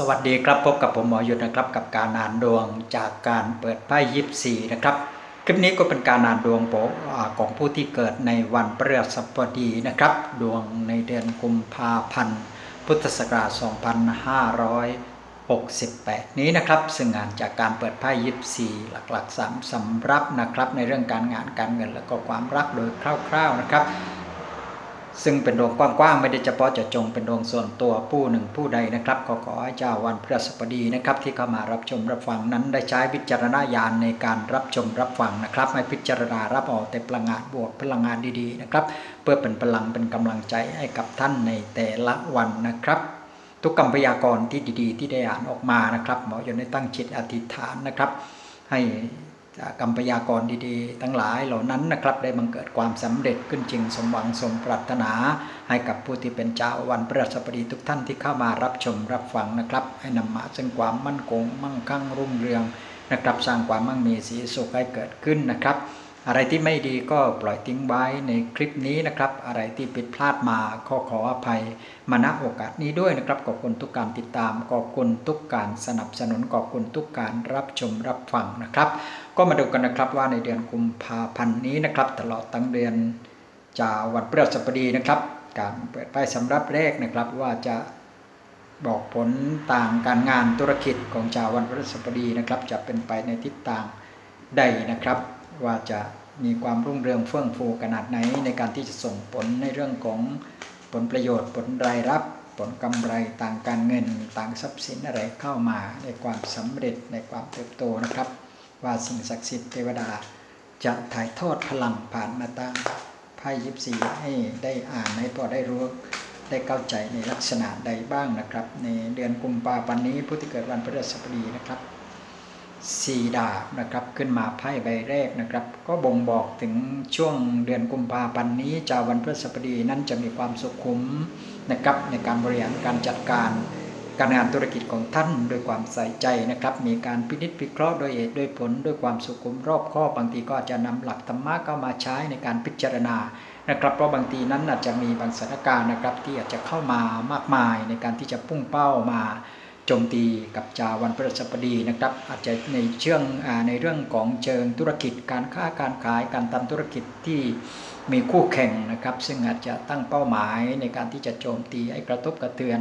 สวัสดีครับพบกับผมหมอยุทธนะครับกับการอ่านดวงจากการเปิดไพ่ยิปซีนะครับ คลิปนี้ก็เป็นการอ่านดวงของผู้ที่เกิดในวันพฤหัสบดีนะครับ ดวงในเดือนกุมภาพันธ์ พุทธศักราช 2568 นี้นะครับ ซึ่งงานจากการเปิดไพ่ยิปซีหลักๆสามสำรับนะครับ ในเรื่องการงานการเงินและก็ความรักโดยคร่าว ๆนะครับ ซึ่งเป็นดวงกว้างๆไม่ได้เฉพาะเจาะจงเป็นดวงส่วนตัวผู้หนึ่งผู้ใดนะครับก็ขอให้เจ้าวันพฤหัสบดีนะครับ ที่เข้ามารับชมรับฟังนั้นได้ใช้วิจารณญาณในการรับชมรับฟังนะครับให้พิจารณารับเอาแต่พลังงานบวกพลังงานดีๆนะครับ เพื่อเป็นพลังเป็นกำลังใจให้กับท่านในแต่ละวันนะครับทุกคำพยากรณ์ที่ดีๆ ที่ได้อ่านออกมานะครับหมออยู่ในตั้งจิตอธิษฐานนะครับ ให้ กรรมพยากรดีๆ ทั้งหลายเหล่านั้นนะครับได้บังเกิดความสำเร็จขึ้นจริงสมหวังสมปรารถนา ให้กับผู้ที่เป็นเจ้าวันพระสัปดีทุกท่านที่เข้ามารับชมรับฟังนะครับ ให้นำมาซึ่งความมั่นคงมั่งคั่งรุ่งเรืองนะครับสร้างความมั่งมีสีสุขให้เกิดขึ้นนะครับ อะไรที่ไม่ดีก็ปล่อยทิ้งไว้ในคลิปนี้นะครับ อะไรที่ผิดพลาดมาขอขออภัยมาณโอกาสนี้ด้วยนะครับขอบคุณทุกการติดตามขอบคุณทุกการสนับสนุนขอบคุณทุกการรับชมรับฟังนะครับ ก็มาดูกันนะครับว่าในเดือนกุมภาพันธ์นี้นะครับ ตลอดทั้งเดือนจาวันพฤหัสบดีนะครับ การเปิดป้ายสำรับแรกนะครับว่าจะบอกผลต่างการงานธุรกิจของชาววันพฤหัสบดีนะครับ จะเป็นไปในทิศทางใดนะครับ ว่าจะมีความรุ่งเรืองเฟื่องฟูขนาดไหนในการที่จะส่งผลในเรื่องของผลประโยชน์ผลรายรับ ผลกำไรต่างการเงิน ต่างทรัพย์สินอะไรเข้ามาในความสำเร็จในความเติบโตนะครับ ว่าสิ่งศักดิ์สิทธิ์เทวดาจะถ่ายทอดพลังผ่านมาตั้งไพ่ยิปซีให้ได้อ่านให้พอได้รู้ได้เข้าใจในลักษณะใดบ้างนะครับ ในเดือนกุมภาพันธ์นี้ผู้ที่เกิดวันพฤหัสบดีนะครับสี่ดาบนะครับขึ้นมาไพ่ใบแรกนะครับ ก็บ่งบอกถึงช่วงเดือนกุมภาพันธ์นี้จาวันพฤหัสบดีนั้นจะมีความสุขุมนะครับในการบริหารการจัดการ การงานธุรกิจของท่านด้วยความใส่ใจนะครับ มีการพินิจพิเคราะห์โดยเหตุด้วยผลด้วยความสุขุมรอบคอบบางทีก็อาจจะนำหลักธรรมะเข้ามาใช้ในการพิจารณานะครับเพราะบางทีนั้นอาจจะมีบางสถานการณ์นะครับ ที่อาจจะเข้ามามากมายในการที่จะพุ่งเป้ามาโจมตีกับจาวันพฤหัสบดีนะครับ อาจจะในเชื่องในเรื่องของเชิงธุรกิจการค้าการขายการทำธุรกิจที่มีคู่แข่งนะครับ ซึ่งอาจจะตั้งเป้าหมายในการที่จะโจมตีให้กระทบกระเทือน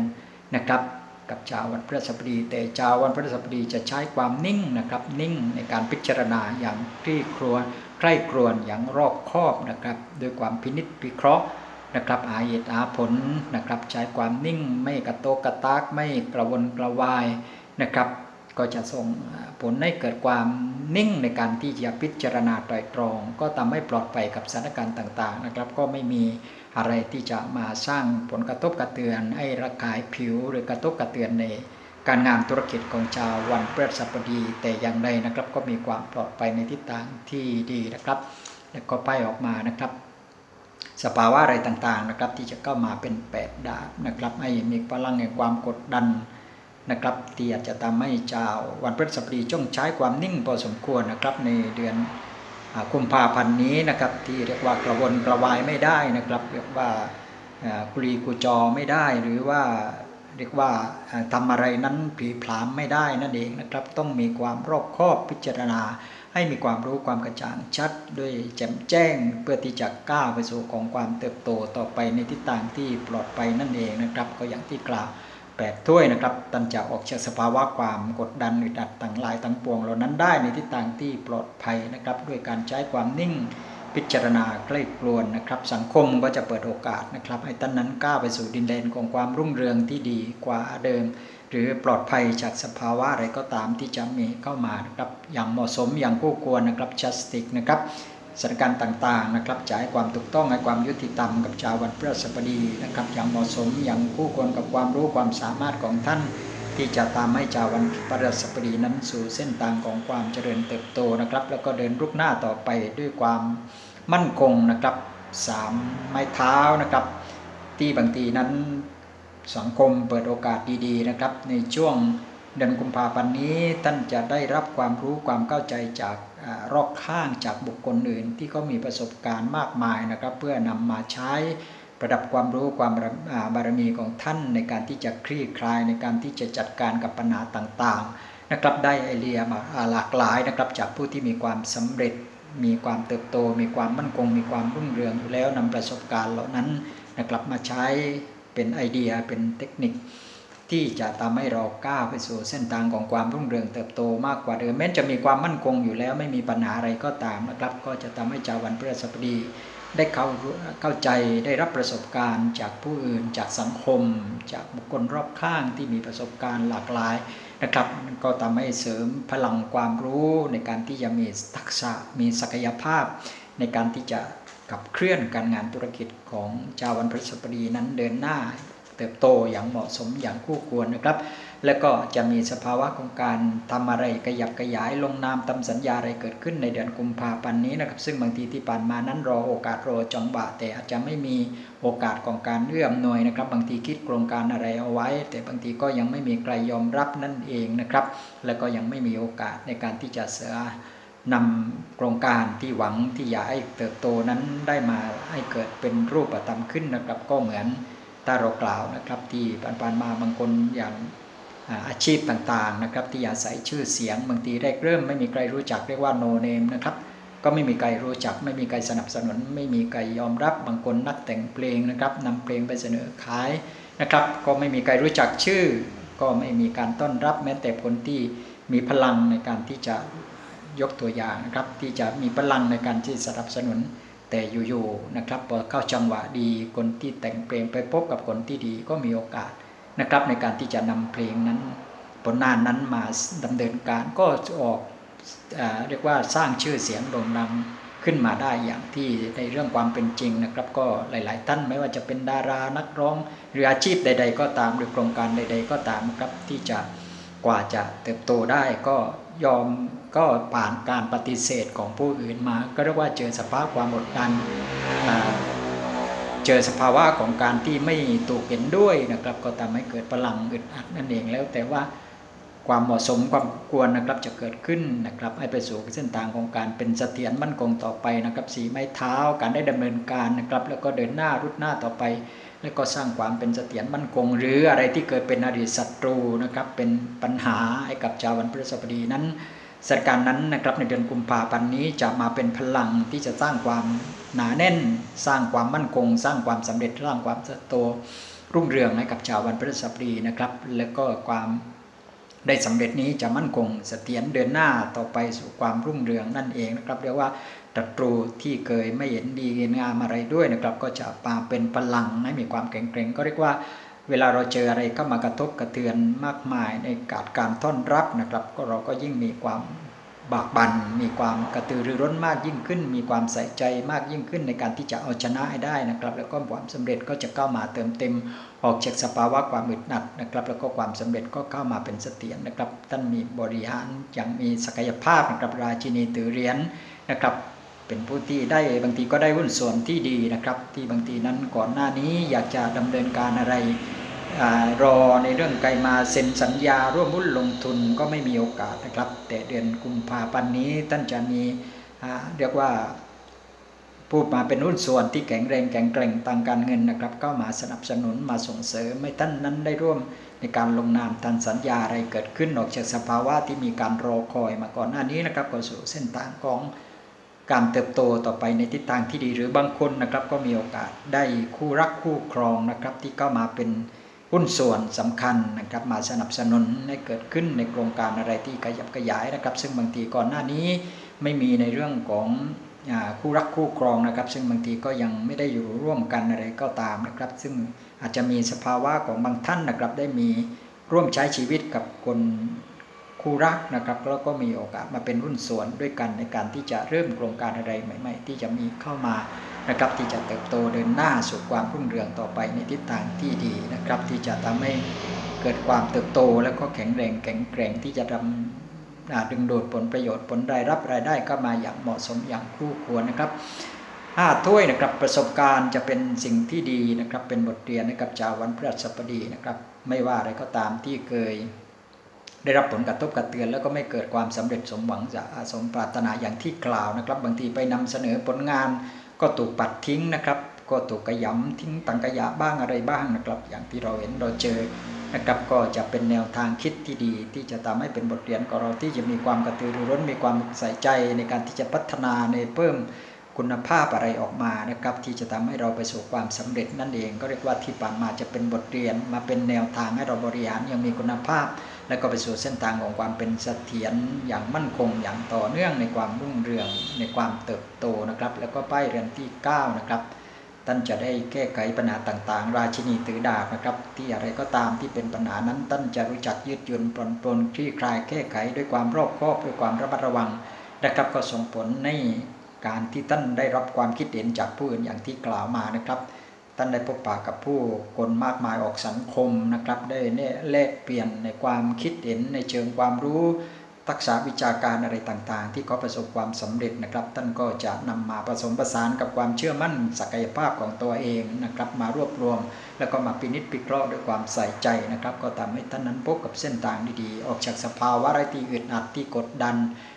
นะครับ กับชาววันพฤหัสบดี แต่ชาววันพฤหัสบดีจะใช้ความนิ่งนะครับ นิ่งในการพิจารณาอย่างที่ครัวใกล้ครวนอย่างรอบคอบนะครับด้วยความพินิจพิเคราะห์นะครับหาเหตุหาผลนะครับ ใช้ความนิ่งไม่กระโตกกระตากไม่กระวนกระวายนะครับ ก็จะส่งผลให้เกิดความนิ่งในการที่จะพิจารณาไตรตรอง ก็ทำให้ปลอดภัยกับสถานการณ์ต่างๆนะครับ ก็ไม่มี อะไรที่จะมาสร้างผลกระทบกระเทือนให้ระคายผิวหรือกระทบกระเทือนในการงานธุรกิจของชาววันพฤหัสบดี แต่อย่างใดนะครับก็มีความปลอดภัยในทิศทางที่ดีนะครับ แล้วก็ไพ่ออกมานะครับ สภาวะอะไรต่างๆนะครับ ที่จะเข้ามาเป็นแปดดาบนะครับให้มีพลังแห่งความกดดันนะครับที่อาจจะทำให้ชาววันพฤหัสบดีจ้องใช้ความนิ่งพอสมควรนะครับในเดือน กุมภาพันธ์นี้นะครับที่เรียกว่ากระวนกระวายไม่ได้นะครับเรียกว่ากุรีกุจอไม่ได้หรือว่าเรียกว่าทำอะไรนั้นผีผลามไม่ได้นั่นเองนะครับ ต้องมีความรอบคอบพิจารณา ให้มีความรู้ความกระจ่างชัดด้วยแจ่มแจ้งเพื่อที่จะก้าวไปสู่ของความเติบโตต่อไปในทิศทางที่ปลอดภัยนั่นเองนะครับ ก็อย่างที่กล่าว แปดถ้วยนะครับตันจะออกจากสภาวะความกดดันอึดอัดต่างหลายต่างปวงเหล่านั้นได้ในทิศทางที่ปลอดภัยนะครับ ด้วยการใช้ความนิ่งพิจารณาใกล้กลวนนะครับ สังคมก็จะเปิดโอกาสนะครับ ให้ท่านนั้นก้าวไปสู่ดินแดนของความรุ่งเรืองที่ดีกว่าเดิม หรือปลอดภัยจากสภาวะอะไรก็ตามที่จะมีเข้ามานะครับอย่างเหมาะสมอย่างคู่ควรนะครับจัสติกนะครับ สถานการณ์ต่างๆนะครับจะให้ความถูกต้องให้ความยุติธรรมกับชาววันพฤหัสบดีนะครับอย่างเหมาะสมอย่างคู่ควรกับความรู้ความสามารถของท่าน ที่จะตามให้ชาววันพฤหัสบดีนั้นสู่เส้นทางของความเจริญเติบโตนะครับ แล้วก็เดินรุกหน้าต่อไปด้วยความมั่นคงนะครับสามไม้เท้านะครับ ที่บางทีนั้นสังคมเปิดโอกาสดีๆนะครับ ในช่วงเดือนกุมภาพันธ์นี้ท่านจะได้รับความรู้ความเข้าใจจาก รอบข้างจากบุคคลอื่น ที่เขามีประสบการณ์มากมายนะครับ เพื่อนำมาใช้ประดับความรู้ความบารมีของท่านในการที่จะคลี่คลายในการที่จะจัดการกับปัญหาต่างๆนะครับได้ไอเดียมาหลากหลายนะครับจากผู้ที่มีความสำเร็จ มีความเติบโต มีความมั่นคง มีความรุ่งเรืองอยู่แล้วนำประสบการณ์เหล่านั้นนะครับมาใช้เป็นไอเดียเป็นเทคนิค ที่จะทำให้เราก้าวไปสู่เส้นทางของความรุ่งเรืองเติบโตมากกว่าเดิมแม้จะมีความมั่นคงอยู่แล้วไม่มีปัญหาอะไรก็ตามนะครับ ก็จะทำให้ชาววันพฤหัสบดีได้เข้าเข้าใจได้รับประสบการณ์จากผู้อื่นจากสังคม จากบุคคลรอบข้างที่มีประสบการณ์หลากหลายนะครับก็ทำให้เสริมพลังความรู้ในการที่จะมีทักษะมีศักยภาพ ในการที่จะขับเคลื่อนการงานธุรกิจของชาววันพฤหัสบดีนั้นเดินหน้า เติบโตอย่างเหมาะสมอย่างคู่ควรนะครับ แล้วก็จะมีสภาวะของการทำอะไรขยับขยายลงนามทำสัญญาอะไรเกิดขึ้นในเดือนกุมภาพันธ์นี้นะครับ ซึ่งบางทีที่ผ่านมานั้นรอโอกาสรอจังหวะแต่อาจจะไม่มีโอกาสของการเอื้อมหน่วยนะครับ บางทีคิดโครงการอะไรเอาไว้ แต่บางทีก็ยังไม่มีใครยอมรับนั่นเองนะครับ แล้วก็ยังไม่มีโอกาสในการที่จะเสือนำโครงการที่หวังที่อยากให้เติบโตนั้นได้มาให้เกิดเป็นรูปธรรมขึ้นนะครับ ก็เหมือน ถ้าเรากล่าวนะครับที่ผ่านๆมาบางคนอย่างอาชีพต่างๆนะครับที่อาศัยชื่อเสียงบางทีแรกเริ่มไม่มีใครรู้จักเรียกว่าโนเนมนะครับก็ไม่มีใครรู้จัก ไม่มีใครสนับสนุน ไม่มีใครยอมรับบางคนนักแต่งเพลงนะครับนำเพลงไปเสนอขายนะครับ ก็ไม่มีใครรู้จักชื่อ ก็ไม่มีการต้อนรับแม้แต่คนที่มีพลังในการที่จะยกตัวอย่างนะครับที่จะมีพลังในการที่สนับสนุน แต่อยู่ๆนะครับพอเข้าจังหวะดีคนที่แต่งเพลงไปพบกับคนที่ดีก็มีโอกาสนะครับ ในการที่จะนำเพลงนั้นผลงานนั้นมาดำเนินการก็ออกเรียกว่าสร้างชื่อเสียงโด่งดังขึ้นมาได้อย่างที่ในเรื่องความเป็นจริงนะครับ ก็หลาย ๆ ท่านไม่ว่าจะเป็นดารานักร้อง หรืออาชีพใด ๆ ก็ตามหรือโครงการใด ๆ ก็ตามครับที่จะกว่าจะเติบโตได้ก็ยอม ก็ผ่านการปฏิเสธของผู้อื่นมา ก็เรียกว่าเจอสภาพความอดดันเจอสภาวะของการที่ไม่ถูกเห็นด้วยนะครับ ก็ทำให้เกิดพลังอึดอัดนั่นเองแล้วแต่ว่าความเหมาะสมความควรนะครับจะเกิดขึ้นนะครับ ให้ไปสู่เส้นทางของการเป็นเสถียรมั่นคงต่อไปนะครับสีไม้เท้าการได้ดำเนินการนะครับ แล้วก็เดินหน้ารุดหน้าต่อไป แล้วก็สร้างความเป็นเสถียรมั่นคง หรืออะไรที่เกิดเป็นอดีตศัตรูนะครับเป็นปัญหาให้กับชาววันพฤหัสบดีนั้น สถานการณ์นั้นนะครับในเดือนกุมภาพันธ์นี้จะมาเป็นพลังที่จะสร้างความหนาแน่น สร้างความมั่นคง สร้างความสำเร็จสร้างความโตรุ่งเรืองให้กับชาววันพฤหัสบดีนะครับ แล้วก็ความได้สำเร็จนี้จะมั่นคงเสถียรเดินหน้าต่อไปสู่ความรุ่งเรืองนั่นเองนะครับเรียกว่าศัตรูที่เคยไม่เห็นดีงามอะไรด้วยนะครับ ก็จะมาเป็นพลังให้มีความแข็งแกร่งก็เรียกว่า เวลาเราเจออะไรเข้ามากระทบกระเทือนมากมายในการการต้อนรับนะครับ ก็เราก็ยิ่งมีความบากบัน่นมีความกระตือรือร้นมากยิ่งขึ้น มีความใส่ใจมากยิ่งขึ้นในการที่จะเอาชนะให้ได้นะครับ แล้วก็ความสำเร็จก็จะเข้ามาเติมเต็ม ออกจากสภาวะความอึดอัดนะครับ แล้วก็ความสำเร็จก็เข้ามาเป็นเสถียรนะครับ ท่านมีบริหารอย่างมีศักยภาพนะครับราชินีตือเรียนนะครับ เป็นผู้ที่ได้บางทีก็ได้หุ้นส่วนที่ดีนะครับ ที่บางทีนั้นก่อนหน้านี้อยากจะดำเนินการอะไรรอในเรื่องไกลมาเซ็นสัญญาร่วมหุ้นลงทุนก็ไม่มีโอกาสนะครับ แต่เดือนกุมภาพันธ์นี้ท่านจะมีเรียกว่าผู้มาเป็นหุ้นส่วนที่แข็งแรงแข็งแกร่งทางการเงินนะครับ ก็มาสนับสนุนมาส่งเสริมให้ท่านนั้นได้ร่วมในการลงนามทันสัญญาอะไรเกิดขึ้นออกจากสภาวะที่มีการรอคอยมาก่อนหน้านี้นะครับก็สู่เส้นทางของ การเติบโตต่อไปในทิศทางที่ดี หรือบางคนนะครับก็มีโอกาสได้คู่รักคู่ครองนะครับที่เข้ามาเป็นหุ้นส่วนสำคัญนะครับมาสนับสนุนให้เกิดขึ้นในโครงการอะไรที่ขยับขยายนะครับ ซึ่งบางทีก่อนหน้านี้ไม่มีในเรื่องของคู่รักคู่ครองนะครับ ซึ่งบางทีก็ยังไม่ได้อยู่ร่วมกันอะไรก็ตามนะครับ ซึ่งอาจจะมีสภาวะของบางท่านนะครับได้มีร่วมใช้ชีวิตกับคน คู่รักนะครับแล้วก็มีโอกาสมาเป็นรุ่นส่วนด้วยกันในการที่จะเริ่มโครงการอะไรใหม่ ๆ ที่จะมีเข้ามานะครับที่จะเติบโตเดินหน้าสู่ความรุ่งเรืองต่อไปในทิศทางที่ดีนะครับ ที่จะทำให้เกิดความเติบโตแล้วก็แข็งแรงแข็งแกร่งที่จะทำดึงดูดผลประโยชน์ผลรายรับรายได้ก็มาอย่างเหมาะสมอย่างคู่ควรนะครับห้าถ้วยนะครับประสบการณ์จะเป็นสิ่งที่ดีนะครับเป็นบทเรียนให้กับชาววันพฤหัสบดีนะครับ ไม่ว่าอะไรก็ตามที่เคย ได้รับผลกระทบกระเตือน แล้วก็ไม่เกิดความสำเร็จสมหวังจะสมปรารถนาอย่างที่กล่าวนะครับ บางทีไปนำเสนอผลงาน ก็ถูกปัดทิ้งนะครับ ก็ถูกกระยำทิ้งตังกระยะบ้างอะไรบ้างนะครับ อย่างที่เราเห็นเราเจอนะครับก็จะเป็นแนวทางคิดที่ดี ที่จะทำให้เป็นบทเรียนของเราที่จะมีความกระตือรือร้นมีความใส่ใจในการที่จะพัฒนาในเพิ่มคุณภาพอะไรออกมานะครับ ที่จะทำให้เราไปสู่ความสำเร็จนั่นเอง ก็เรียกว่าที่ผ่านมาจะเป็นบทเรียนมาเป็นแนวทางให้เราบริหารยังมีคุณภาพ และก็ไปสู่เส้นทางของความเป็นเสถียรอย่างมั่นคงอย่างต่อเนื่องในความรุ่งเรืองในความเติบโตนะครับ แล้วก็ป้ายเรือนที่ 9 นะครับ ท่านจะได้แก้ไขปัญหาต่างๆ ราชินีถือดาบนะครับ ที่อะไรก็ตามที่เป็นปัญหานั้น ท่านจะรู้จักยืดหยุ่นปลนปลนคลี่คลายแก้ไขด้วยความรอบคอบด้วยความระมัดระวังนะครับก็ส่งผลในการที่ท่านได้รับความคิดเห็นจากผู้อื่นอย่างที่กล่าวมานะครับ ท่านได้พบปะกับผู้คนมากมายออกสังคมนะครับ ได้แลกเปลี่ยนในความคิดเห็นในเชิงความรู้ ทักษะวิชาการอะไรต่างๆ ที่เขาประสบความสำเร็จนะครับ ท่านก็จะนำมาผสมผสานกับความเชื่อมั่นศักยภาพของตัวเองนะครับ มารวบรวม แล้วก็มาพินิจพิเคราะห์ด้วยความใส่ใจนะครับ ก็ทำให้ท่านนั้นพบกับเส้นทางดีๆ ออกจากสภาวะไรที่อึดอัดที่กดดัน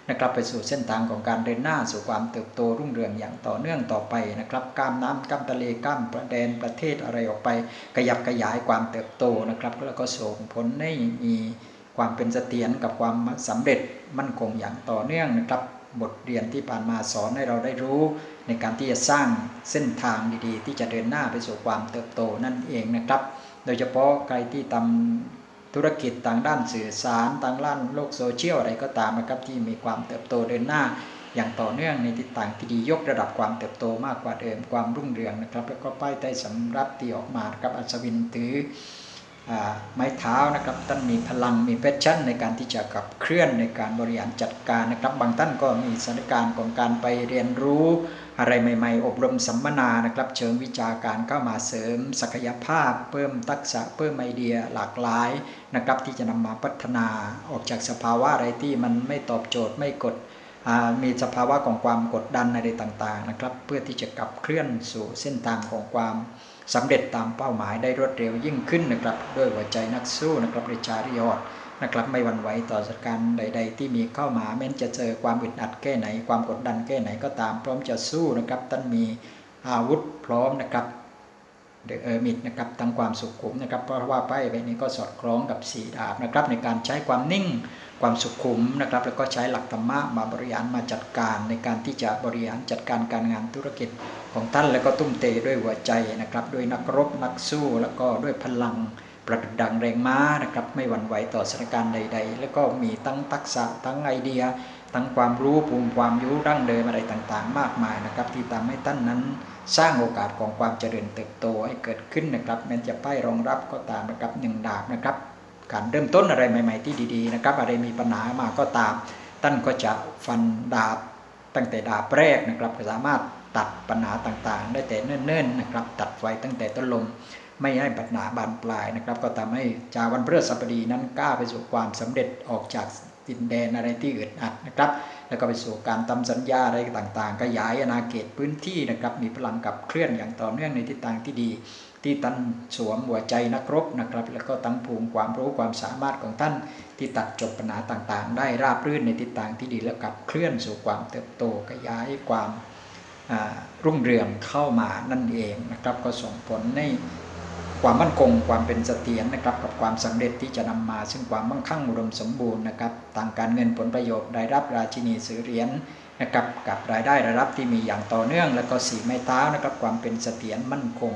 นะครับไปสู่เส้นทางของการเดินหน้าสู่ความเติบโตรุ่งเรืองอย่างต่อเนื่องต่อไปนะครับก้ามน้ำก้ามทะเลก้ามประแดนประเทศอะไรออกไป ขยับขยายความเติบโตนะครับแล้วก็ส่งผลให้มี ความเป็นเสถียรกับความสำเร็จมั่นคงอย่างต่อเนื่องนะครับบทเรียนที่ผ่านมาสอนให้เราได้รู้ ในการที่จะสร้างเส้นทางดีๆ ที่จะเดินหน้าไปสู่ความเติบโตนั่นเองนะครับ โดยเฉพาะใครที่ทำธุรกิจทางด้านสื่อสารทางด้านโลกโซเชียลอะไรก็ตามนะครับที่มีความเติบโตเดินหน้า อย่างต่อเนื่องในทิศทางที่ดียกระดับความเติบโตมากกว่าเดิมความรุ่งเรืองนะครับ แล้วก็ป้ายใต้สำรับที่ออกมาครับอัศวินถือ ไม้เท้านะครับท่านมีพลังมีแพชชั่นในการที่จะขับเคลื่อนในการบริหารจัดการนะครับ บางท่านก็มีสถานการณ์ของการไปเรียนรู้ อะไรใหม่ ๆ อบรมสัมมนานะครับ เชิงวิชาการเข้ามาเสริม ศักยภาพ เพิ่มทักษะเพิ่มไอเดียหลากหลายนะครับ ที่จะนำมาพัฒนาออกจากสภาวะอะไรที่มันไม่ตอบโจทย์ไม่กดมีสภาวะของความกดดันอะไรต่างๆนะครับ เพื่อที่จะกลับเคลื่อนสู่เส้นทางของความ สำเร็จตามเป้าหมายได้รวดเร็วยิ่งขึ้นนะครับด้วยหัวใจนักสู้นะครับริชาริยอดนะครับไม่หวั่นไหวต่อสถานการณ์ใด ๆ ที่มีเข้ามาแม้นจะเจอความอึดอัดแค่ไหน ความกดดันแค่ไหนก็ตามพร้อมจะสู้นะครับท่านมีอาวุธพร้อมนะครับ เดอะเออร์มิดนะครับทั้งความสุขุมนะครับ เพราะว่าไพ่ใบนี้ก็สอดคล้องกับสีดาบนะครับ ในการใช้ความนิ่งความสุขุมนะครับ แล้วก็ใช้หลักธรรมะมาบริหารมาจัดการในการที่จะบริหารจัดการการงานธุรกิจของท่านแล้วก็ตุ้มเตด้วยหัวใจนะครับ ด้วยนักรบนักสู้แล้วก็ด้วยพลังประดุดดังแรงม้านะครับ ไม่หวั่นไหวต่อสถานการณ์ใด ๆ แล้วก็มีทั้งทักษะทั้งไอเดีย ทั้งความรู้ภูมิความยุดั้งเดิมอะไรต่างๆ มากมายนะครับ ที่ทำให้ท่านนั้น สร้างโอกาสของความเจริญเติบโตให้เกิดขึ้นนะครับแม้จะป้ายรองรับก็ตามนะครับหนึ่งดาบนะครับ การเริ่มต้นอะไรใหม่ ๆ ที่ดีๆนะครับ อะไรมีปัญหามาก็ตาม ท่านก็จะฟันดาบตั้งแต่ดาบแรกนะครับสามารถตัดปัญหาต่างๆ ได้แต่เนิ่นๆนะครับ ตัดไฟตั้งแต่ต้นลมไม่ให้ปัญหาบานปลายนะครับ ก็ทำให้จาวันพฤหัสบดีนั้นกล้าไปสู่ความสำเร็จออกจากดินแดนอะไรที่อึดอัดนะครับ แล้วก็ไปสู่การทำสัญญาอะไรต่างๆ ขยายอาณาเขตพื้นที่นะครับ มีพลังกับเคลื่อนอย่างต่อเนื่องในทิศทางที่ดี ที่ท่านสวมหัวใจนักรบนะครับ แล้วก็ตั้งภูมิความรู้ความสามารถของท่านที่ตัดจบปัญหาต่างๆ ได้ราบรื่นในทิศทางที่ดีแล้วกับเคลื่อนสู่ความเติบโตขยายความรุ่งเรืองเข้ามานั่นเองนะครับ ก็ส่งผลใน ความมั่นคงความเป็นเสถียรนะครับกับความสำเร็จที่จะนำมา ซึ่งความมั่งคั่งอุดมสมบูรณ์นะครับทางการเงินผลประโยชน์รายรับราชินีสือเหรียญนะครับกับรายได้รายรับที่มีอย่างต่อเนื่อง แล้วก็สีไม้เท้านะครับความเป็นเสถียรมั่นคง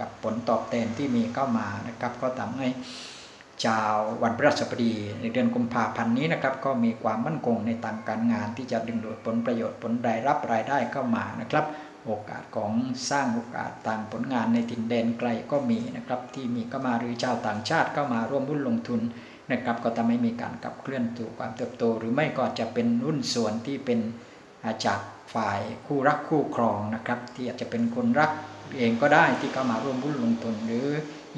กับผลตอบแทนที่มีเข้ามานะครับก็ทำให้ชาววันพฤหัสบดีในเดือนกุมภาพันธ์นี้นะครับก็มีความมั่นคงในทางการงานที่จะดึงดูดผลประโยชน์ผลรายรับรายได้เข้ามานะครับ โอกาสของสร้างโอกาสต่างผลงานในถิ่นแดนไกลก็มีนะครับที่มีก็มาหรือชาวต่างชาติเข้ามาร่วมหุ้นลงทุนนะครับก็ทำให้มีการขับเคลื่อนสู่ความเติบโต หรือไม่ก็จะเป็นหุ้นส่วนที่เป็นจากฝ่ายคู่รักคู่ครองนะครับ ที่อาจจะเป็นคนรักเองก็ได้ที่เข้ามาร่วมหุ้นลงทุนหรือ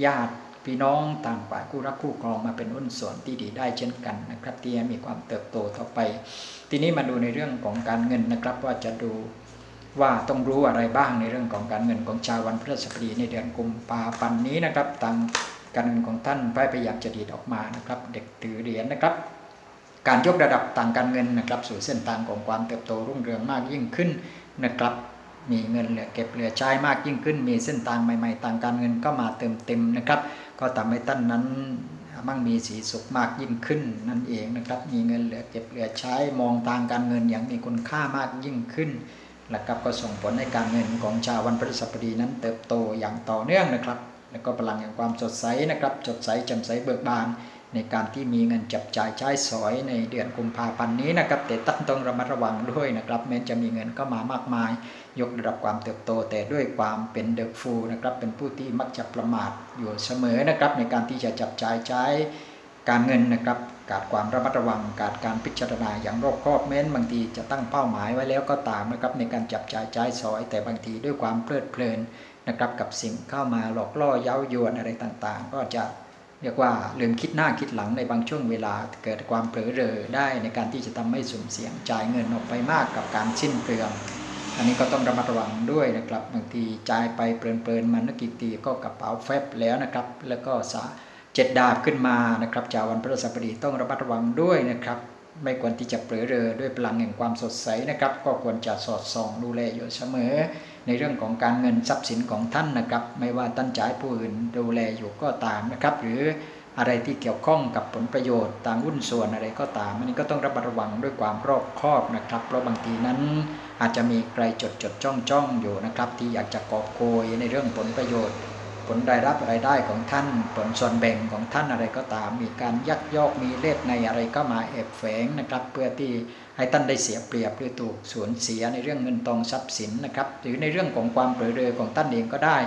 ญาติพี่น้องต่างฝ่ายคู่รักคู่ครองมาเป็นหุ้นส่วนที่ดีได้เช่นกันนะครับที่มีความเติบโตต่อไป ทีนี้มาดูในเรื่องของการเงินนะครับว่าจะดู ว่าต้องรู้อะไรบ้างในเรื่องของการเงินของชาววันพฤหัสบดีในเดือนกุมภาพันธ์นี้นะครับตามการเงินของท่านไพ่พยายามจะดีดออกมานะครับ เด็กถือเหรียญนะครับ การยกระดับต่างการเงินนะครับ สู่เส้นทางของความเติบโตรุ่งเรืองมากยิ่งขึ้นนะครับมีเงินเหลือเก็บเหลือใช้มากยิ่งขึ้น มีเส้นทางใหม่ๆทางการเงินก็มาเติมเต็มนะครับ ก็ทำให้ท่านนั้นมั่งมีสีสุขมากยิ่งขึ้นนั่นเองนะครับ มีเงินเหลือเก็บเหลือใช้มองทางการเงินอย่างมีคุณค่ามากยิ่งขึ้น และครับก็ส่งผลให้การเงินของชาววันพฤหัสบดีนั้นเติบโตอย่างต่อเนื่องนะครับ แล้วก็พลังแห่งความสดใสนะครับสดใสแจ่มใสเบิกบาน ในการที่มีเงินจับจ่ายใช้สอยในเดือนกุมภาพันธ์นี้นะครับแต่ตั้งต้องระมัดระวังด้วยนะครับแม้จะมีเงินเข้ามามากมาย ยกระดับความเติบโต แต่ด้วยความเป็นเดอะฟูนะครับเป็นผู้ที่มักจะประมาทอยู่เสมอนะครับในการที่จะจับจ่ายใช้การเงินนะครับ ขาดความระมัดระวังขาดการพิจารณาอย่างรอบคอบแม้นบางทีจะตั้งเป้าหมายไว้แล้วก็ตามนะครับในการจับจ่ายใช้สอย แต่บางทีด้วยความเพลิดเพลินนะครับกับสิ่งเข้ามาหลอกล่อเย้ายวนอะไรต่างๆ ก็จะเรียกว่าลืมคิดหน้าคิดหลังในบางช่วงเวลาเกิดความเผลอเรอได้ในการที่จะทำให้สุ่มเสียงจ่ายเงินออกไปมากกับการชิ้นเปลือง อันนี้ก็ต้องระมัดระวังด้วยนะครับบางทีจ่ายไปเปลินๆมันนึกอีกทีก็กระเป๋าแฟบแล้วนะครับ แล้วก็สะ จ็ดดาบขึ้นมานะครับจากวันพฤหัสบดีต้องระมัดระวังด้วยนะครับ ไม่ควรที่จะเปลือเรือด้วยพลังแห่งความสดใสนะครับ ก็ควรจะสอดส่องดูแลอยู่เสมอ ในเรื่องของการเงินทรัพย์สินของท่านนะครับ ไม่ว่าท่านจ่ายผู้อื่นดูแลอยู่ก็ตามนะครับ หรืออะไรที่เกี่ยวข้องกับผลประโยชน์ต่างหุ้นส่วนอะไรก็ตามอันนี้ก็ต้องระมัดระวังด้วยความรอบคอบนะครับ เพราะบางทีนั้นอาจจะมีใครจดจดจ้องจ้องอยู่นะครับ ที่อยากจะกอบโกยในเรื่องผลประโยชน์ ผลรายรับรายได้ของท่าน ผลส่วนแบ่งของท่านอะไรก็ตาม มีการยักยอกมีเลขในอะไรก็มาแอบแฝงนะครับ เพื่อที่ให้ท่านได้เสียเปรียบหรือถูกสูญเสียในเรื่องเงินทองทรัพย์สินนะครับหรือในเรื่องของความเผลอเรอของท่านเองก็ได้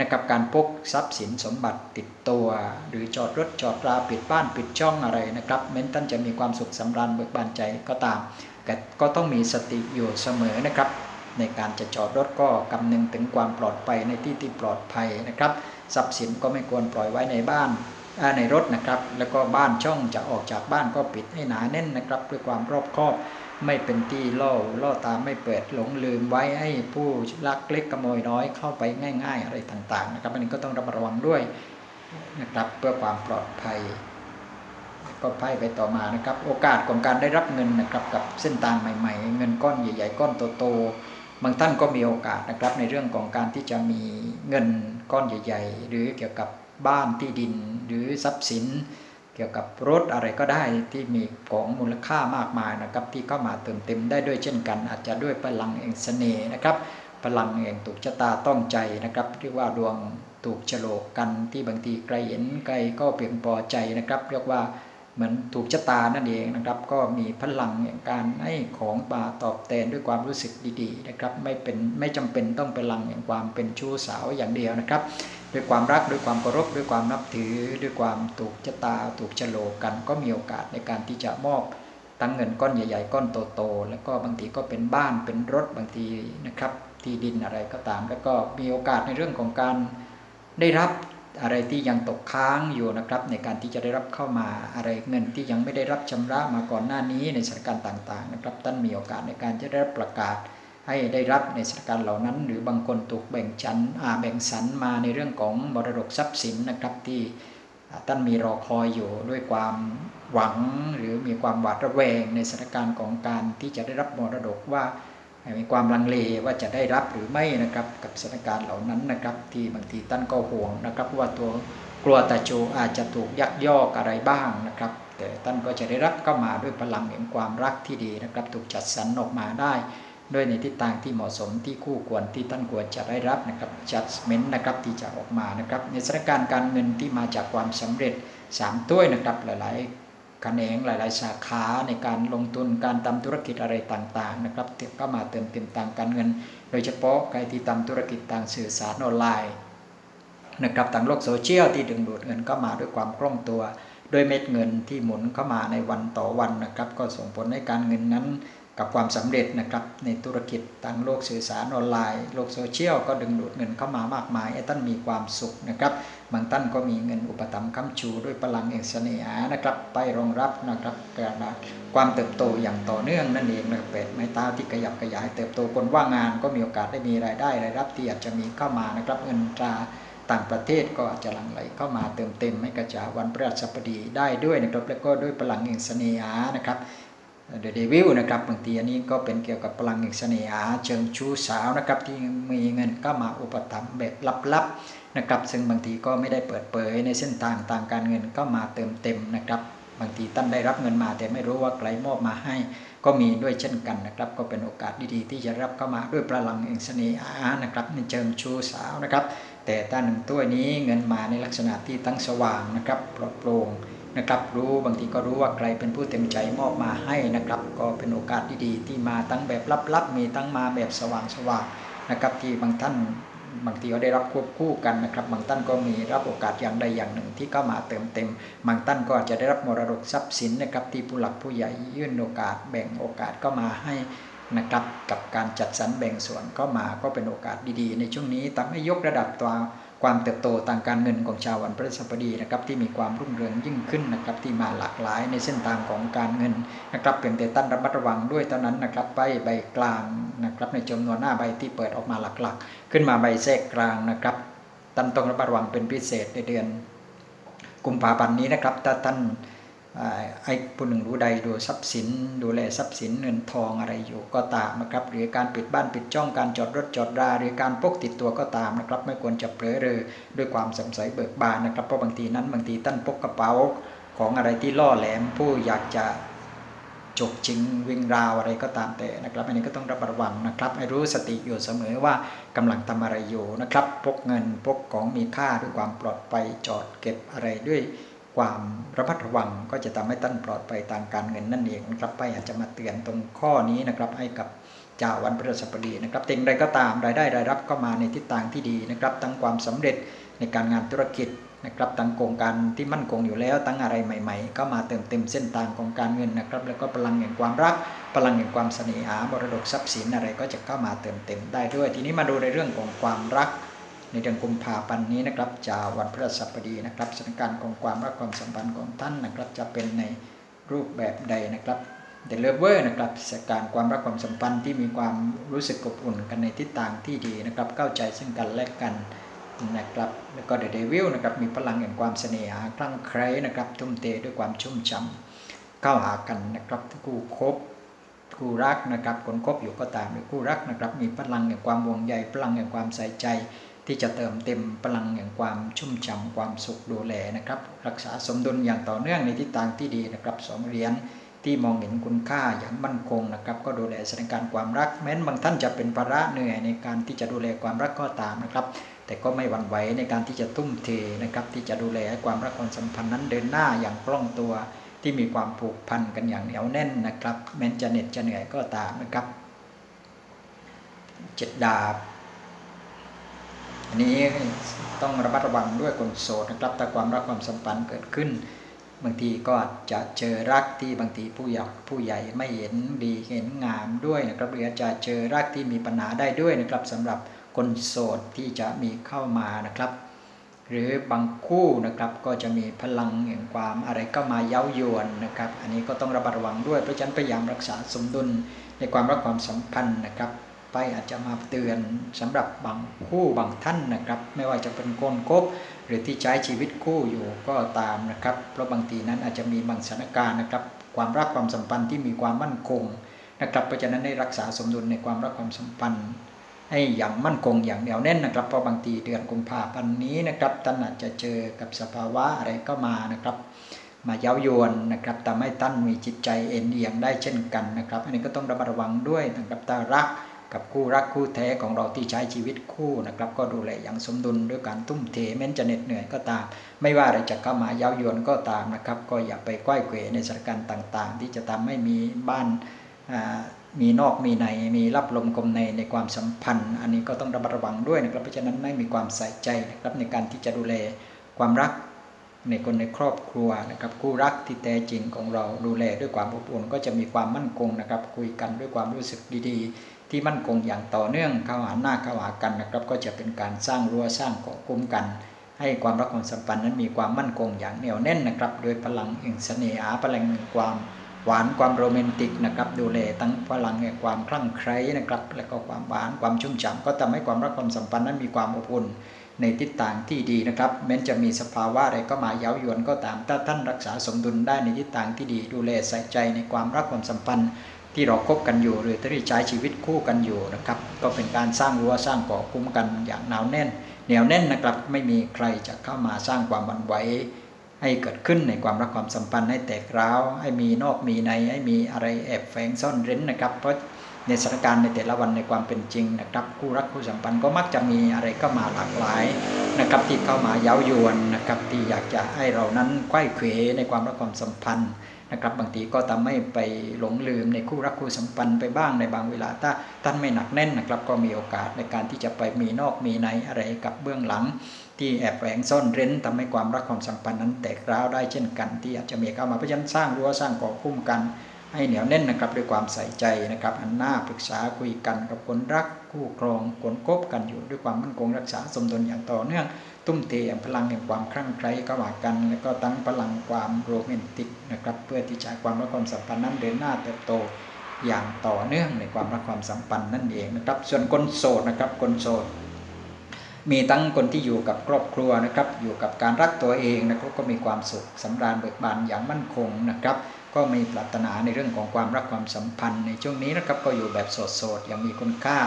นะครับการพกทรัพย์สินสมบัติติดตัว หรือจอดรถจอดราปิดบ้านปิดช่องอะไรนะครับแม้ท่านจะมีความสุขสำราญเบิกบานใจก็ตามแต่ก็ต้องมีสติอยู่เสมอนะครับ ในการจะจอดรถก็คำนึงถึงความปลอดภัยในที่ที่ปลอดภัยนะครับทรัพย์สินก็ไม่ควรปล่อยไว้ในบ้านในรถนะครับ แล้วก็บ้านช่องจะออกจากบ้านก็ปิดให้หนาแน่นนะครับด้วยความรอบคอบไม่เป็นที่ล่อล่อตามไม่เปิดหลงลืมไว้ให้ผู้ลักเล็กขโมยน้อยเข้าไปง่าย ๆ อะไรต่างๆนะครับอันนี้ก็ต้องระมัดระวังด้วยนะครับเพื่อความปลอดภัย ก็ไพ่ไปต่อมานะครับ โอกาสของการได้รับเงินนะครับกับเส้นทางใหม่ ๆ เงินก้อนใหญ่ ๆ ก้อนโตๆ บางท่านก็มีโอกาสนะครับในเรื่องของการที่จะมีเงินก้อนใหญ่ ๆ หรือเกี่ยวกับบ้านที่ดินหรือทรัพย์สิน เกี่ยวกับรถอะไรก็ได้ที่มีของมูลค่ามากมายนะครับที่เข้ามาเติมเต็มได้ด้วยเช่นกัน อาจจะด้วยพลังแห่งเสน่ห์นะครับ พลังแห่งถูกชะตาต้องใจนะครับเรียกว่าดวงถูกฉลกกันที่บางทีใครเห็นใครก็เพียงพอใจนะครับ เรียกว่า เหมือนถูกชะตานั่นเองนะครับ ก็มีพลังแห่งการให้ของมาตอบแทนด้วยความรู้สึกดีๆนะครับ ไม่เป็นไม่จำเป็นต้องพลังแห่งความเป็นชู้สาวอย่างเดียวนะครับ ด้วยความรักด้วยความเคารพด้วยความนับถือ ด้วยความถูกชะตา ถูกฉลกกัน ก็มีโอกาสในการที่จะมอบตั้งเงินก้อนใหญ่ ๆ ก้อนโตๆแล้วก็บางทีก็เป็นบ้านเป็นรถบางทีนะครับ ที่ดินอะไรก็ตาม แล้วก็มีโอกาสในเรื่องของการได้รับ อะไรที่ยังตกค้างอยู่นะครับ ในการที่จะได้รับเข้ามาอะไรเงินที่ยังไม่ได้รับชำระมาก่อนหน้านี้ในสถานการณ์ต่างๆนะครับ ท่านมีโอกาสในการจะได้รับประกาศให้ได้รับในสถานการณ์เหล่านั้น หรือบางคนถูกแบ่งชั้นอาแบ่งสรรมาในเรื่องของมรดกทรัพย์สินนะครับที่ท่านมีรอคอยอยู่ด้วยความหวังหรือมีความหวาดระแวงในสถานการณ์ของการที่จะได้รับมรดกว่า มีความลังเลว่าจะได้รับหรือไม่นะครับกับสถานการณ์เหล่านั้นนะครับที่บางทีท่านก็ห่วงนะครับว่าตัวกลัวตาโจอาจจะถูกยักยอกอะไรบ้างนะครับ แต่ท่านก็จะได้รับเข้ามาด้วยพลังแห่งความรักที่ดีนะครับ ถูกจัดสรรออกมาได้ด้วยในทิศทางที่เหมาะสมที่คู่ควรที่ท่านควรจะได้รับนะครับ judgment นะครับที่จะออกมานะครับ ในสถานการณ์การเงินที่มาจากความสำเร็จ 3 ถ้วยนะครับหลายๆ แขนงหลาย ๆ สาขาในการลงทุนการทำธุรกิจอะไรต่าง ๆ นะครับก็มาเติมเต็มทางการเงิน โดยเฉพาะใครที่ทำธุรกิจทางสื่อสารออนไลน์นะครับทางโลกโซเชียลที่ดึงดูดเงินเข้ามาด้วยความคล่องตัวด้วยเม็ดเงินที่หมุนเข้ามาในวันต่อวันนะครับ ก็ส่งผลให้การเงินนั้น กับความสำเร็จนะครับในธุรกิจทางโลกสื่อสารออนไลน์ โลกโซเชียลก็ดึงดูดเงินเข้ามามากมายให้ท่านมีความสุขนะครับบางท่านก็มีเงินอุปถัมภ์ค้ำชูด้วยพลังแห่งเสน่หานะครับไปรองรับนะครับการความเติบโตอย่างต่อเนื่องนั่นเองนะครับเป็ดไม้ตาที่ขยับขยายเติบโตคนว่างงานก็มีโอกาสได้มีรายได้รายรับที่อาจจะมีเข้ามานะครับเงินตราต่างประเทศก็อาจจะหลั่งไหลเข้ามาเติมเต็มให้กระจาวันพฤหัสบดีได้ด้วยนะครับแล้วก็ด้วยพลังแห่งเสน่หานะครับ เดอะเดวิลนะครับบางทีอันนี้ก็เป็นเกี่ยวกับพลังแห่งเสน่หาเชิงชู้สาวนะครับที่มีเงินก็มาอุปถัมภ์แบบลับๆนะครับซึ่งบางทีก็ไม่ได้เปิดเผยในเส้นทางทางการเงินก็มาเติมเต็มนะครับบางทีท่านได้รับเงินมาแต่ไม่รู้ว่าใครมอบมาให้ ก็มีด้วยเช่นกันนะครับ ก็เป็นโอกาสดีๆที่จะรับเข้ามาด้วยพลังแห่งเสน่หานะครับในเชิงชู้สาวนะครับ แต่ถ้าหนึ่งตัวนี้เงินมาในลักษณะที่ตั้งสว่างนะครับปลอดโปร่ง นะครับ รู้บางทีก็รู้ว่าใครเป็นผู้เต็มใจมอบมาให้นะครับ ก็เป็นโอกาสดีๆที่มาตั้งแบบลับๆมีตั้งมาแบบสว่างๆนะครับ ที่บางท่านบางทีก็ได้รับควบคู่กันนะครับ บางท่านก็มีรับโอกาสอย่างใดอย่างหนึ่งที่เข้ามาเติมเต็ม บางท่านก็อาจจะได้รับมรดกทรัพย์สินนะครับ ที่ผู้หลักผู้ใหญ่ยื่นโอกาสแบ่งโอกาสก็มาให้นะครับกับการจัดสรรแบ่งส่วนก็มาก็เป็นโอกาสดีๆ ในช่วงนี้ทำให้ยกระดับตัว ความเติบโตทางการเงินของชาววันพฤหัสบดีนะครับที่มีความรุ่งเรืองยิ่งขึ้นนะครับที่มาหลากหลายในเส้นทางของการเงินนะครับเพียงแต่ตั้นระมัดระวังด้วยเท่านั้นนะครับใบใบกลางนะครับในจำนวนหน้าใบที่เปิดออกมาหลักๆ ขึ้นมาใบแทรกกลางนะครับตั้นต้องระมัดระวังเป็นพิเศษในเดือนกุมภาพันธ์นี้นะครับถ้าท่าน ไอ้ผู้หนึ่งรู้ใดดูทรัพย์สิน ดูแลทรัพย์สินเงินทองอะไรอยู่ก็ตามนะครับ หรือการปิดบ้านปิดจ้องการจอดรถจอดรา หรือการพกติดตัวก็ตามนะครับ ไม่ควรจะเผลอเรอด้วยความสงสัยเบิกบานนะครับ เพราะบางทีนั้นบางทีท่านพกกระเป๋าของอะไรที่ล่อแหลมผู้อยากจะจกชิงวิ่งราวอะไรก็ตามแต่นะครับ อันนี้ก็ต้องระมัดระวังนะครับ ให้รู้สติอยู่เสมอว่ากำลังทำอะไรอยู่นะครับพกเงินพกของมีค่าด้วยความปลอดภัยจอดเก็บอะไรด้วย ความระมัดระวังก็จะทำให้ท่านปลอดภัยทางการเงินนั่นเองนะครับไปอาจจะมาเตือนตรงข้อนี้นะครับให้กับจาวันพฤหัสบดีนะครับเต็งใดก็ตามรายได้รายรับก็มาในทิศทางที่ดีนะครับทั้งความสำเร็จในการงานธุรกิจนะครับทั้งโครงการที่มั่นคงอยู่แล้วตั้งอะไรใหม่ๆ ก็มาเติมเต็มเส้นทางของการเงินนะครับ แล้วก็พลังแห่งความรัก พลังแห่งความเสน่หามรดกทรัพย์สินอะไรก็จะเข้ามาเติมเต็มได้ด้วย ทีนี้มาดูในเรื่องของความรัก ในเดือนกุมภาพันธ์นี้นะครับจากวันพฤหัสบดีนะครับสถานการณ์ของความรักความสัมพันธ์ของท่านนะครับจะเป็นในรูปแบบใดนะครับเดลเวอร์นะครับสถานการณ์ความรักความสัมพันธ์ที่มีความรู้สึกอบอุ่นกันในทิศทางที่ดีนะครับเข้าใจซึ่งกันและกันนะครับแล้วก็เดอะเดวิลนะครับมีพลังแห่งความเสน่หาคลั่งไคล้นะครับทุ่มเทด้วยความชุ่มฉ่ำเข้าหากันนะครับคู่คบคู่รักนะครับคนคบอยู่ก็ตามหรือคู่รักนะครับมีพลังแห่งความห่วงใยพลังแห่งความใส่ใจ ที่จะเติมเต็มพลังแห่งความชุ่มฉ่าความสุขดูแลนะครับ รักษาสมดุลอย่างต่อเนื่องในทิศทางที่ดีนะครับสองเหรียญที่มองเห็นคุณค่าอย่างมั่นคงนะครับก็ดูแลสถานการณ์ความรัก แม้นบางท่านจะเป็นภาระเหนื่อยในการที่จะดูแลความรักก็ตามนะครับ แต่ก็ไม่หวั่นไหวในการที่จะทุ่มเทนะครับที่จะดูแลความรักความสัมพันธ์นั้นเดินหน้าอย่างคล่องตัว ที่มีความผูกพันกันอย่างเหนียวแน่นนะครับแม้นจะเหน็ดจะเหนื่อยก็ตามนะครับเจ็ดดาบ อันนี้ต้องระมัดระวังด้วยคนโสดนะครับถ้าความรักความสัมพันธ์เกิดขึ้น บางทีก็จะเจอรักที่บางทีผู้ใหญ่ผู้ใหญ่ไม่เห็นดีเห็นงามด้วยนะครับหรือจะเจอรักที่มีปัญหาได้ด้วยนะครับสำหรับคนโสดที่จะมีเข้ามานะครับ หรือบางคู่นะครับก็จะมีพลังแห่งความอะไรก็มาเย้ายวนนะครับ อันนี้ก็ต้องระมัดระวังด้วยเพราะฉะนั้นพยายามรักษาสมดุลในความรักความสัมพันธ์นะครับ ไปอาจจะมาเตือนสำหรับบางคู่บางท่านนะครับ ไม่ว่าจะเป็นคนคบหรือที่ใช้ชีวิตคู่อยู่ก็ตามนะครับ เพราะบางทีนั้นอาจจะมีบางสถานการณ์นะครับ ความรักความสัมพันธ์ที่มีความมั่นคงนะครับเพราะฉะนั้นให้รักษาสมดุลในความรักความสัมพันธ์ให้อย่างมั่นคงอย่างเหนียวแน่นนะครับ เพราะบางทีเดือนกุมภาพันธ์นี้นะครับท่านอาจจะเจอกับสภาวะอะไรก็มานะครับ มาเย้ายวนนะครับทำให้ท่านมีจิตใจเอ็นเอียงได้เช่นกันนะครับ อันนี้ก็ต้องระมัดระวังด้วยนะครับถ้ารัก กับคู่รักคู่แท้ของเราที่ใช้ชีวิตคู่นะครับ ก็ดูแลอย่างสมดุลด้วยการทุ่มเทแม้นจะเหน็ดเหนื่อยก็ตาม ไม่ว่าอะไรจะเข้ามาเย้ายวนก็ตามนะครับ ก็อย่าไปก้อยเขวในสถานการณ์ต่าง ๆ ที่จะทำให้มีบ้านมีนอกมีในมีรับลมกลมในในความสัมพันธ์ อันนี้ก็ต้องระมัดระวังด้วยนะครับเพราะฉะนั้นไม่มีความใส่ใจนะครับในการที่จะดูแลความรักในคนในครอบครัวนะครับคู่รักที่แท้จริงของเราดูแลด้วยความอบอุ่นก็จะมีความมั่นคงนะครับ คุยกันด้วยความรู้สึกดีๆ ที่มั่นคงอย่างต่อเนื่องเข้าหาหน้าเข้าหากันนะครับ ก็จะเป็นการสร้างรั้วสร้างเกาะคุ้มกัน ให้ความรักความสัมพันธ์นั้นมีความมั่นคงอย่างเหนียวแน่นนะครับ โดยพลังแห่งเสน่หาพลังแห่งความหวานความโรแมนติกนะครับดูแลทั้งพลังแห่งความคลั่งไคล้นะครับ และก็ความหวานความชุ่มฉ่ำก็ทำให้ความรักความสัมพันธ์นั้นมีความอบอุ่นในทิศทางที่ดีนะครับ แม้จะมีสภาวะอะไรก็มาเย้ายวนก็ตามถ้าท่านรักษาสมดุลได้ในทิศทางที่ดี ดูแลใส่ใจในความรักความสัมพันธ์ ที่เราคบกันอยู่ หรือที่ใช้ชีวิตคู่กันอยู่นะครับ ก็เป็นการสร้างรั้วสร้างเกาะคุ้มกันอย่างหนาวแน่นเหนียวแน่นนะครับ ไม่มีใครจะเข้ามาสร้างความวั่นไหวให้เกิดขึ้นในความรักความสัมพันธ์ให้แตกร้าว ให้มีนอกมีในให้มีอะไรแอบแฝงซ่อนเร้นนะครับ เพราะในสถานการณ์ในแต่ละวันในความเป็นจริงนะครับคู่รักคู่สัมพันธ์ก็มักจะมีอะไรก็มาหลากหลายนะครับที่เข้ามาเย้ายวนนะครับที่อยากจะให้เรานั้นไขว้เขวในความรักความสัมพันธ์ นะครับ บางทีก็ทำให้ไปหลงลืมในคู่รักคู่สัมพันธ์ไปบ้างในบางเวลาถ้าท่านไม่หนักแน่นนะครับ ก็มีโอกาสในการที่จะไปมีนอกมีในอะไรกับเบื้องหลัง ที่แอบแฝงซ่อนเร้นทำให้ความรักความสัมพันธ์นั้นแตกร้าวได้เช่นกัน ที่อาจจะมีเข้ามาเพราะฉะนั้นสร้างรั้วสร้างกาะคุ้มกันให้เหนียวแน่นนะครับด้วยความใส่ใจนะครับอันหน้าปรึกษาคุยกันกับคนรักคู่ครองคนคบกันอยู่ด้วยความมั่นคงรักษาสมดุลอย่างต่อเนื่อง ตุ้มเทพลังแห่งความคลั่งไคล้เข้าหากัน แล้วก็ตั้งพลังความโรแมนติกนะครับเพื่อที่จะความรักความสัมพันธ์นั้นเดินหน้าเติบโตอย่างต่อเนื่องในความรักความสัมพันธ์นั่นเองนะครับ ส่วนคนโสดนะครับคนโสดมีทั้งคนที่อยู่กับครอบครัวนะครับ อยู่กับการรักตัวเองนะครับก็มีความสุขสำราญเบิกบานอย่างมั่นคงนะครับ ก็มีปรารถนาในเรื่องของความรักความสัมพันธ์ในช่วงนี้นะครับก็อยู่แบบโสดๆย่างมีคุณค่า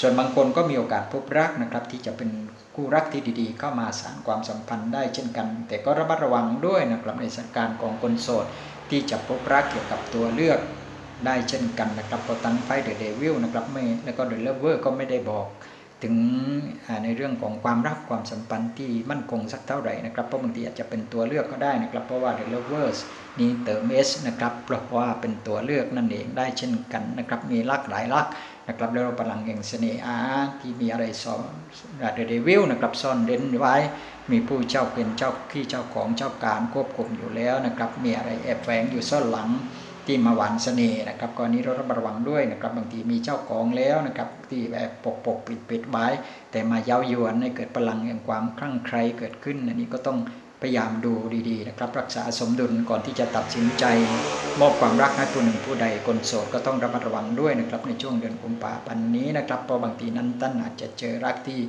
ส่วนบางคนก็มีโอกาสพบรักนะครับที่จะเป็นคู่รักที่ดีๆ เข้ามาสานความสัมพันธ์ได้เช่นกัน แต่ก็ระมัดระวังด้วยนะครับในสถานการณ์ของคนโสด ที่จะพบรักเกี่ยวกับตัวเลือกได้เช่นกันนะครับพอตั้งไพ่เดอะเดวิลนะครับไม่แล้วก็เดอะเลเวอร์ก็ไม่ได้บอก ถึงในเรื่องของความรักความสัมพันธ์ที่มั่นคงสักเท่าไหร่นะครับเพราะบางทีอาจจะเป็นตัวเลือกก็ได้นะครับ เพราะว่า The Lovers นี้เติม S นะครับเพราะว่าเป็นตัวเลือกนั่นเองได้เช่นกันนะครับมีลักหลายลักนะครับแล้วพลังแห่งเสน่ห์ที่มีอะไรซ่อนเดอะเดวิลนะครับซ่อนเร้นไว้ มีผู้เจ้าเป็นเจ้าขี้เจ้าของเจ้าการควบคุมอยู่แล้วนะครับมีอะไรแอบแฝงอยู่ซ่อนหลังที่มาหวานเสน่ห์นะครับกรณีเราระมัดระวังด้วยนะครับบางทีมีเจ้าของแล้วนะครับ ที่แบบปกปกปิดปิดไว้แต่มาเย้ายวนให้เกิดพลังแห่งความคลั่งไคล้เกิดขึ้นอันนี้ก็ต้องพยายามดูดีๆนะครับ รักษาสมดุลก่อนที่จะตัดสินใจ มอบความรักให้ผู้หนึ่งผู้ใดคนโสดก็ต้องระมัดระวังด้วยนะครับในช่วงเดือนกุมภาพันธ์นี้นะครับเพราะบางทีนั้นท่านอาจจะเจอรักที่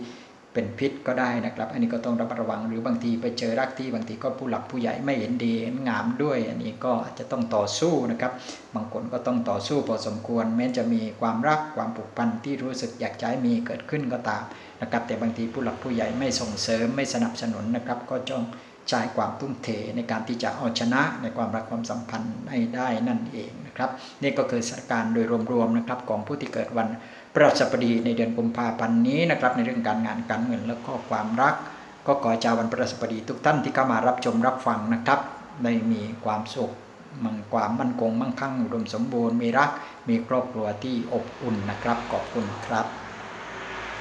เป็นพิษก็ได้นะครับ อันนี้ก็ต้องระมัดระวัง หรือบางทีไปเจอรักที่บางทีก็ผู้หลักผู้ใหญ่ไม่เห็นดีเห็นงามด้วย อันนี้ก็อาจจะต้องต่อสู้นะครับ บางคนก็ต้องต่อสู้พอสมควร แม้จะมีความรักความผูกพันที่รู้สึกอยากให้มีเกิดขึ้นก็ตามนะครับ แต่บางทีผู้หลักผู้ใหญ่ไม่ส่งเสริมไม่สนับสนุนนะครับ ก็จ้องใช้ความทุ่มเทในการที่จะเอาชนะในความรักความสัมพันธ์ให้ได้นั่นเองนะครับ นี่ก็คือสถานการณ์โดยรวมๆนะครับของผู้ที่เกิดวัน ประสบดีในเดือนกุมภาพันธ์นี้นะครับในเรื่องการงานการเงินแล้วก็ความรัก ก็ขอเจ้าวันประสบดีทุกท่านที่เข้ามารับชมรับฟังนะครับได้มีความสุขมั่งความมั่นคงมั่งคั่งอุดมสมบูรณ์มีรัก มีครอบครัวที่อบอุ่นนะครับขอบคุณครับ